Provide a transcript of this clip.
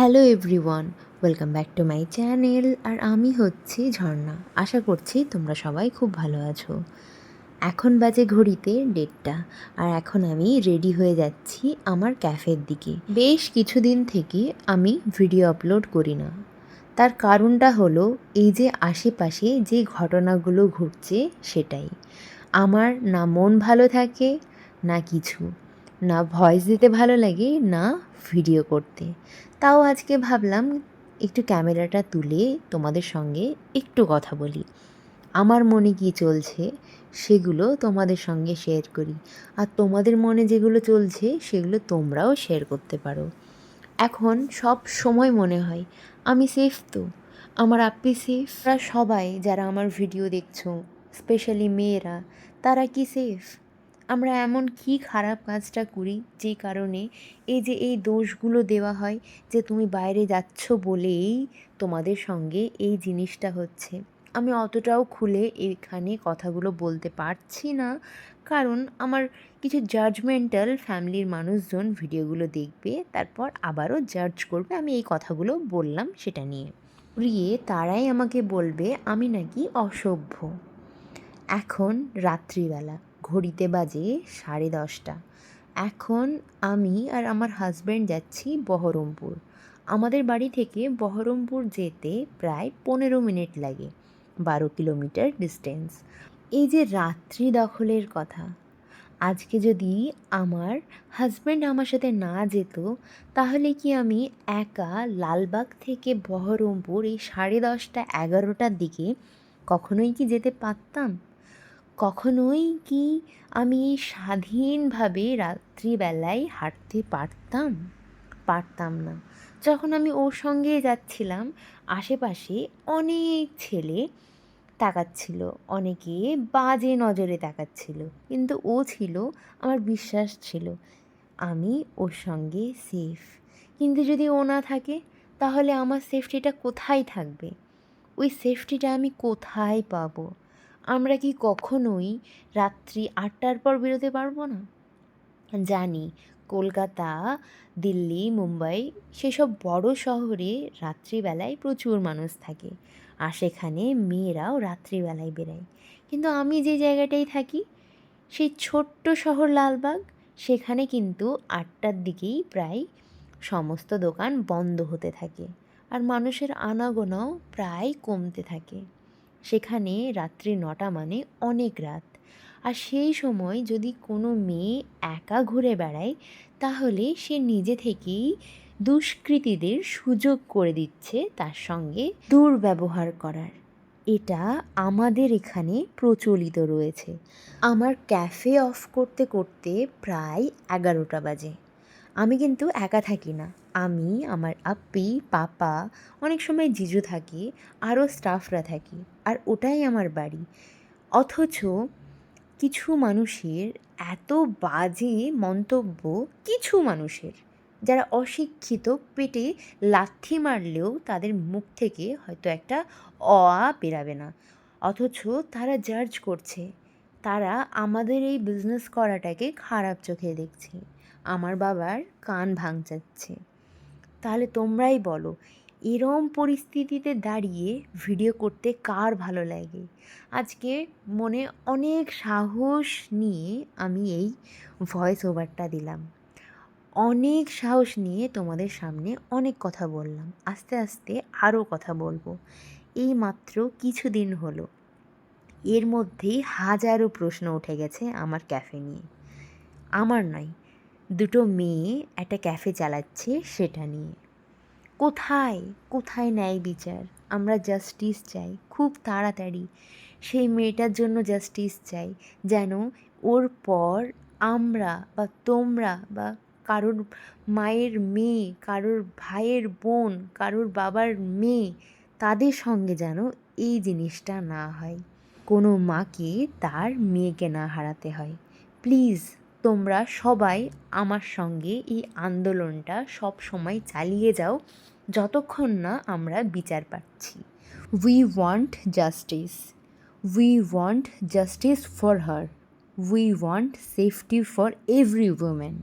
Hello everyone welcome back to my channel আর আমি হচ্ছি ঝর্ণা। আশা করছি তোমরা সবাই খুব ভালো আছো। এখন বাজে ঘড়িতে ডেটটা আর এখন আমি রেডি হয়ে যাচ্ছি আমার ক্যাফের দিকে। বেশ কিছুদিন থেকে আমি ভিডিও আপলোড করি না। তার কারণটা হলো এই যে আশেপাশে যে ঘটনাগুলো ঘটছে সেটাই। আমার না মন ভালো থাকে, না কিছু। না ভয়েস দিতে ভালো লাগে, না ভিডিও করতে। তাও আজকে ভাবলাম একটু ক্যামেরাটা তুলে তোমাদের সঙ্গে একটু কথা বলি। আমার মনে কি চলছে সেগুলো তোমাদের সঙ্গে শেয়ার করি। আর তোমাদের মনে যেগুলো চলছে সেগুলো তোমরাও শেয়ার করতে পারো। এখন সব সময় মনে হয়, আমি সেফ তো? আমার আপ্পি সেফ সবাই, যারা আমার ভিডিও দেখছ স্পেশালি মেয়েরা, তারা কি সেফ আমরা এমন কি খারাপ কাজটা করি যে কারণে এই যে এই দোষগুলো দেওয়া হয় যে তুমি বাইরে যাচ্ছ বলেই তোমাদের সঙ্গে এই জিনিসটা হচ্ছে। আমি অতটাও খুলে এখানে কথাগুলো বলতে পারছি না, কারণ আমার কিছু জাজমেন্টাল ফ্যামিলির মানুষজন ভিডিওগুলো দেখবে, তারপর আবারও জাজ করবে, আমি এই কথাগুলো বললাম সেটা নিয়ে। প্রিয়ে, তারাই আমাকে বলবে, আমি নাকি অসভ্য। এখন রাত্রিবেলা। ঘড়িতে বাজে সাড়ে দশটা। এখন আমি আর আমার হাজব্যান্ড যাচ্ছি বহরমপুর। আমাদের বাড়ি থেকে বহরমপুর যেতে প্রায় পনেরো মিনিট লাগে, বারো কিলোমিটার ডিস্টেন্স এই যে রাত্রি দখলের কথা, আজকে যদি আমার হাজব্যান্ড আমার সাথে না যেত, তাহলে কি আমি একা লালবাগ থেকে বহরমপুর এই সাড়ে দশটা এগারোটার দিকে কখনোই কি যেতে পারতাম? কখনোই কি আমি স্বাধীনভাবে রাত্রিবেলায় হাঁটতে পারতাম? পারতাম না। যখন আমি ওর সঙ্গে যাচ্ছিলাম, আশেপাশে অনেক ছেলে তাকাচ্ছিল, অনেকে বাজে নজরে তাকাচ্ছিল, কিন্তু ও ছিল, আমার বিশ্বাস ছিল, আমি ওর সঙ্গে সেফ কিন্তু যদি ও না থাকে, তাহলে আমার সেফটিটা কোথায় থাকবে? ওই সেফটিটা আমি কোথায় পাবো? আমরা কি কখনোই রাত্রি আটটার পর বেরোতে পারব না? জানি কলকাতা, দিল্লি, মুম্বাই সেসব বড় শহরে রাত্রিবেলায় প্রচুর মানুষ থাকে আর সেখানে মেয়েরাও রাত্রিবেলায় বেরায়। কিন্তু আমি যে জায়গাটায় থাকি, সেই ছোট্ট শহর লালবাগ, সেখানে কিন্তু আটটার দিকেই প্রায় সমস্ত দোকান বন্ধ হতে থাকে আর মানুষের আনাগোনাও প্রায় কমতে থাকে। সেখানে রাত্রি নটা মানে অনেক রাত। আর সেই সময় যদি কোনো মেয়ে একা ঘুরে বেড়ায়, তাহলে সে নিজে থেকেই দুষ্কৃতীদের সুযোগ করে দিচ্ছে তার সঙ্গে দুর্ব্যবহার করার। এটা আমাদের এখানে প্রচলিত রয়েছে। আমার ক্যাফে অফ করতে করতে প্রায় এগারোটা বাজে। আমি কিন্তু একা থাকি না। আমি, আমার আপ্পি, পাপা, অনেক সময় জিজু থাকি, আরও স্টাফরা থাকি, আর ওটাই আমার বাড়ি। অথচ কিছু মানুষের এত বাজে মন্তব্য, কিছু মানুষের, যারা অশিক্ষিত, পেটে লাথি মারলেও তাদের মুখ থেকে হয়তো একটা অ বেরাবে না। অথচ তারা জাজ করছে, তারা আমাদের এই বিজনেস করাটাকে খারাপ চোখে দেখছে, আমার বাবার কান ভাঙচাচ্ছে তাহলে তোমরাই বলো, এরম পরিস্থিতিতে দাঁড়িয়ে ভিডিও করতে কার ভালো লাগে? আজকে মনে অনেক সাহস নিয়ে আমি এই ভয়েস ওভারটা দিলাম। অনেক সাহস নিয়ে তোমাদের সামনে অনেক কথা বললাম, আস্তে আস্তে আরও কথা বলব। এই মাত্র কিছুদিন হলো, এর মধ্যেই হাজারো প্রশ্ন উঠে গেছে আমার ক্যাফে নিয়ে। আমার নয় দুটো মেয়ে একটা ক্যাফে চালাচ্ছে সেটা নিয়ে। কোথায়? কোথায় ন্যায় বিচার? আমরা জাস্টিস চাই, খুব তাড়াতাড়ি। সেই মেয়েটার জন্য জাস্টিস চাই, যেন ওর পর আমরা বা তোমরা বা কারোর মায়ের মেয়ে, কারোর ভাইয়ের বোন, কারোর বাবার মেয়ে, তাদের সঙ্গে যেন এই জিনিসটা না হয়। কোনো মাকে তার মেয়েকে না হারাতে হয়। প্লিজ তোমরা সবাই আমার সঙ্গে এই আন্দোলনটা সব সময় চালিয়ে যাও, যতক্ষণ না আমরা বিচার পাচ্ছি। We want justice we want justice for her we want safety for every women